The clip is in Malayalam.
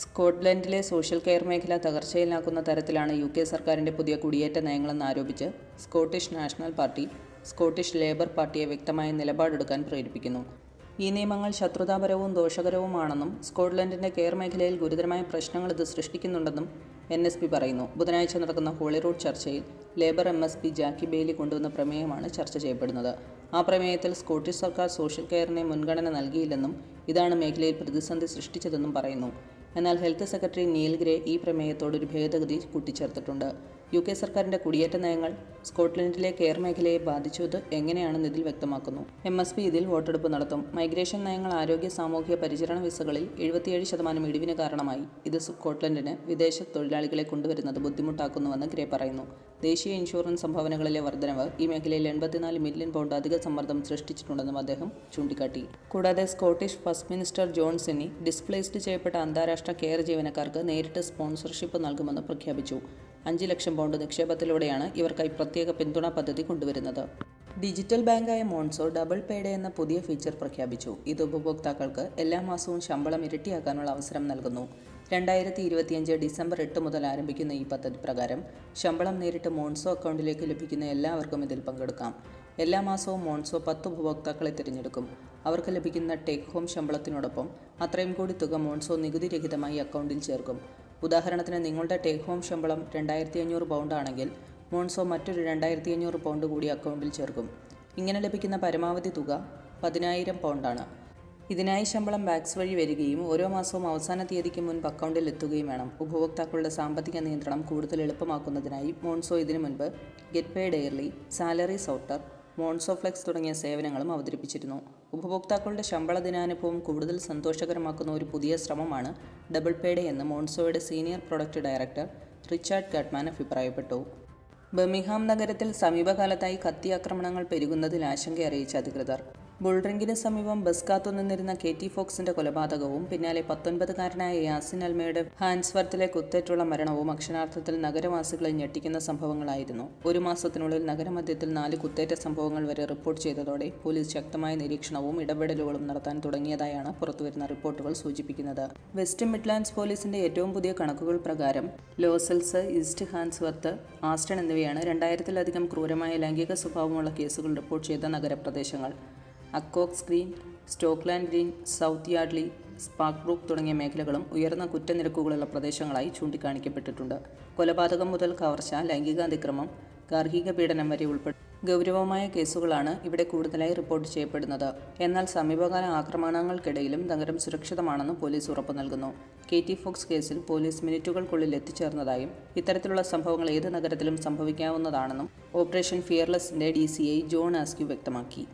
സ്കോട്ട്ലൻഡിലെ സോഷ്യൽ കെയർ മേഖല തകർച്ചയിലാക്കുന്ന തരത്തിലാണ് യു കെ സർക്കാരിന്റെ പുതിയ കുടിയേറ്റ നയങ്ങളെന്ന് ആരോപിച്ച് Scottish National Party Scottish Labour പാർട്ടിയെ വ്യക്തമായ നിലപാടെടുക്കാൻ പ്രേരിപ്പിക്കുന്നു. ഈ നിയമങ്ങൾ ശത്രുതാപരവും ദോഷകരവുമാണെന്നും സ്കോട്ട്ലൻഡിന്റെ കെയർ മേഖലയിൽ ഗുരുതരമായ പ്രശ്നങ്ങൾ ഇത് സൃഷ്ടിക്കുന്നുണ്ടെന്നും എൻ എസ് പി പറയുന്നു. ബുധനാഴ്ച നടക്കുന്ന ഹോളിറൂഡ് ചർച്ചയിൽ Labour M S P Jackie Baillie കൊണ്ടുവന്ന പ്രമേയമാണ് ചർച്ച ചെയ്യപ്പെടുന്നത്. ആ പ്രമേയത്തിൽ സ്കോട്ടിഷ് സർക്കാർ സോഷ്യൽ കെയറിനെ മുൻഗണന നൽകിയില്ലെന്നും ഇതാണ് മേഖലയിൽ പ്രതിസന്ധി സൃഷ്ടിച്ചതെന്നും പറയുന്നു. എന്നാൽ ഹെൽത്ത് സെക്രട്ടറി നീൽ ഗ്രേ ഈ പ്രമേയത്തോട് ഒരു ഭേദഗതി കൂട്ടിച്ചേർത്തിട്ടുണ്ട് യു കെ സർക്കാരിന്റെ കുടിയേറ്റ നയങ്ങൾ സ്കോട്ട്ലൻഡിലെ കെയർ മേഖലയെ ബാധിച്ചത് എങ്ങനെയാണെന്ന് ഇതിൽ വ്യക്തമാക്കുന്നു. എം എസ് പി ഇതിൽ വോട്ടെടുപ്പ് നടത്തും. മൈഗ്രേഷൻ നയങ്ങൾ ആരോഗ്യ സാമൂഹിക പരിചരണ വിസകളിൽ എഴുപത്തിയേഴ് ശതമാനം ഇടിവിന് കാരണമായി. ഇത് സ്കോട്ട്ലൻഡിന് വിദേശ തൊഴിലാളികളെ കൊണ്ടുവരുന്നത് ബുദ്ധിമുട്ടാക്കുന്നുവെന്ന് ഗ്രേ പറയുന്നു. ദേശീയ ഇൻഷുറൻസ് സംഭാവനകളിലെ വർധനവ് ഈ മേഖലയിൽ എൺപത്തിനാല് മില്യൺ പൗണ്ട് അധിക സമ്മർദ്ദം സൃഷ്ടിച്ചിട്ടുണ്ടെന്നും അദ്ദേഹം ചൂണ്ടിക്കാട്ടി. കൂടാതെ Scottish first minister John Swinney displaced ചെയ്യപ്പെട്ട അന്താരാഷ്ട്ര കെയർ ജീവനക്കാർക്ക് നേരിട്ട് സ്പോൺസർഷിപ്പ് നൽകുമെന്ന് പ്രഖ്യാപിച്ചു. അഞ്ച് ലക്ഷം പൗണ്ട് നിക്ഷേപത്തിലൂടെയാണ് ഇവർക്കായി പ്രത്യേക പിന്തുണ പദ്ധതി കൊണ്ടുവരുന്നത്. ഡിജിറ്റൽ ബാങ്കായ മോൺസോ ഡബിൾ പേഡ് എന്ന പുതിയ ഫീച്ചർ പ്രഖ്യാപിച്ചു. ഇത് ഉപഭോക്താക്കൾക്ക് എല്ലാ മാസവും ശമ്പളം ഇരട്ടിയാക്കാനുള്ള അവസരം നൽകുന്നു. രണ്ടായിരത്തി ഇരുപത്തിയഞ്ച് ഡിസംബർ എട്ട് മുതൽ ആരംഭിക്കുന്ന ഈ പദ്ധതി പ്രകാരം ശമ്പളം നേരിട്ട് മോൺസോ അക്കൗണ്ടിലേക്ക് ലഭിക്കുന്ന എല്ലാവർക്കും ഇതിൽ പങ്കെടുക്കാം. എല്ലാ മാസവും മോൺസോ പത്ത് ഉപഭോക്താക്കളെ തിരഞ്ഞെടുക്കും. അവർക്ക് ലഭിക്കുന്ന ടേക്ക് ഹോം ശമ്പളത്തിനോടൊപ്പം അത്രയും കൂടി തുക മോൺസോ നികുതിരഹിതമായി അക്കൗണ്ടിൽ ചേർക്കും. ഉദാഹരണത്തിന് നിങ്ങളുടെ ടേക്ക് ഹോം ശമ്പളം രണ്ടായിരത്തി അഞ്ഞൂറ് പൗണ്ട് ആണെങ്കിൽ മോൺസോ മറ്റൊരു രണ്ടായിരത്തി അഞ്ഞൂറ് പൗണ്ട് കൂടി അക്കൗണ്ടിൽ ചേർക്കും. ഇങ്ങനെ ലഭിക്കുന്ന പരമാവധി തുക പതിനായിരം പൗണ്ടാണ് ഇതിനായി ശമ്പളം ബാക്സ് വഴി വരികയും ഓരോ മാസവും അവസാന തീയതിക്ക് മുൻപ് അക്കൗണ്ടിൽ എത്തുകയും വേണം. ഉപഭോക്താക്കളുടെ സാമ്പത്തിക നിയന്ത്രണം കൂടുതൽ എളുപ്പമാക്കുന്നതിനായി മോൺസോ ഇതിനു മുൻപ് get paid early salary sorter Monzo flex തുടങ്ങിയ സേവനങ്ങളും അവതരിപ്പിച്ചിരുന്നു. ഉപഭോക്താക്കളുടെ ശമ്പള ദിനാനുഭവം കൂടുതൽ സന്തോഷകരമാക്കുന്ന ഒരു പുതിയ ശ്രമമാണ് ഡബിൾ പേഡ് എന്ന് മോൺസോയുടെ senior product director Richard Guttman അഭിപ്രായപ്പെട്ടു. ബർമിഹാം നഗരത്തിൽ സമീപകാലത്തായി കത്തിയാക്രമണങ്ങൾ പെരുകുന്നതിൽ ആശങ്ക അറിയിച്ച അധികൃതർ ബുൾറിംഗിന് സമീപം ബസ് കാത്തുനിന്നിരുന്ന കെ ടി ഫോക്സിന്റെ കൊലപാതകവും പിന്നാലെ പത്തൊൻപതുകാരനായ യാസിൻ അൽമയുടെ ഹാൻസ്വർത്തിലെ കുത്തേറ്റുള്ള മരണവും അക്ഷരാർത്ഥത്തിൽ നഗരവാസികളെ ഞെട്ടിക്കുന്ന സംഭവങ്ങളായിരുന്നു. ഒരു മാസത്തിനുള്ളിൽ നഗരമധ്യത്തിൽ നാല് കുത്തേറ്റ സംഭവങ്ങൾ വരെ റിപ്പോർട്ട് ചെയ്തതോടെ പോലീസ് ശക്തമായ നിരീക്ഷണവും ഇടപെടലുകളും നടത്താൻ തുടങ്ങിയതായാണ് പുറത്തുവരുന്ന റിപ്പോർട്ടുകൾ സൂചിപ്പിക്കുന്നത്. വെസ്റ്റ് മിഡ്ലാൻഡ്സ് പോലീസിന്റെ ഏറ്റവും പുതിയ കണക്കുകൾ പ്രകാരം ലോസൽസ് ഈസ്റ്റ് ഹാൻസ്വർത്ത് ആസ്റ്റൺ എന്നിവയാണ് രണ്ടായിരത്തിലധികം ക്രൂരമായ ലൈംഗിക സ്വഭാവമുള്ള കേസുകൾ റിപ്പോർട്ട് ചെയ്ത നഗരപ്രദേശങ്ങൾ. Acocks Green Stockland Green South Yardley Sparkbrook തുടങ്ങിയ മേഖലകളും ഉയർന്ന കുറ്റനിരക്കുകളുള്ള പ്രദേശങ്ങളായി ചൂണ്ടിക്കാണിക്കപ്പെട്ടിട്ടുണ്ട്. കൊലപാതകം മുതൽ കവർച്ച ലൈംഗിക അതിക്രമം ഗാർഹിക പീഡനം വരെ ഉൾപ്പെടെ ഗൗരവമായ കേസുകളാണ് ഇവിടെ കൂടുതലായി റിപ്പോർട്ട് ചെയ്യപ്പെടുന്നത്. എന്നാൽ സമീപകാല ആക്രമണങ്ങൾക്കിടയിലും നഗരം സുരക്ഷിതമാണെന്ന് പോലീസ് ഉറപ്പു നൽകുന്നു. കെ ടി ഫോക്സ് കേസിൽ പോലീസ് മിനിറ്റുകൾക്കുള്ളിൽ എത്തിച്ചേർന്നതായും ഇത്തരത്തിലുള്ള സംഭവങ്ങൾ ഏത് നഗരത്തിലും സംഭവിക്കാവുന്നതാണെന്നും operation ഫിയർലെസിന്റെ D C I John Askew വ്യക്തമാക്കി.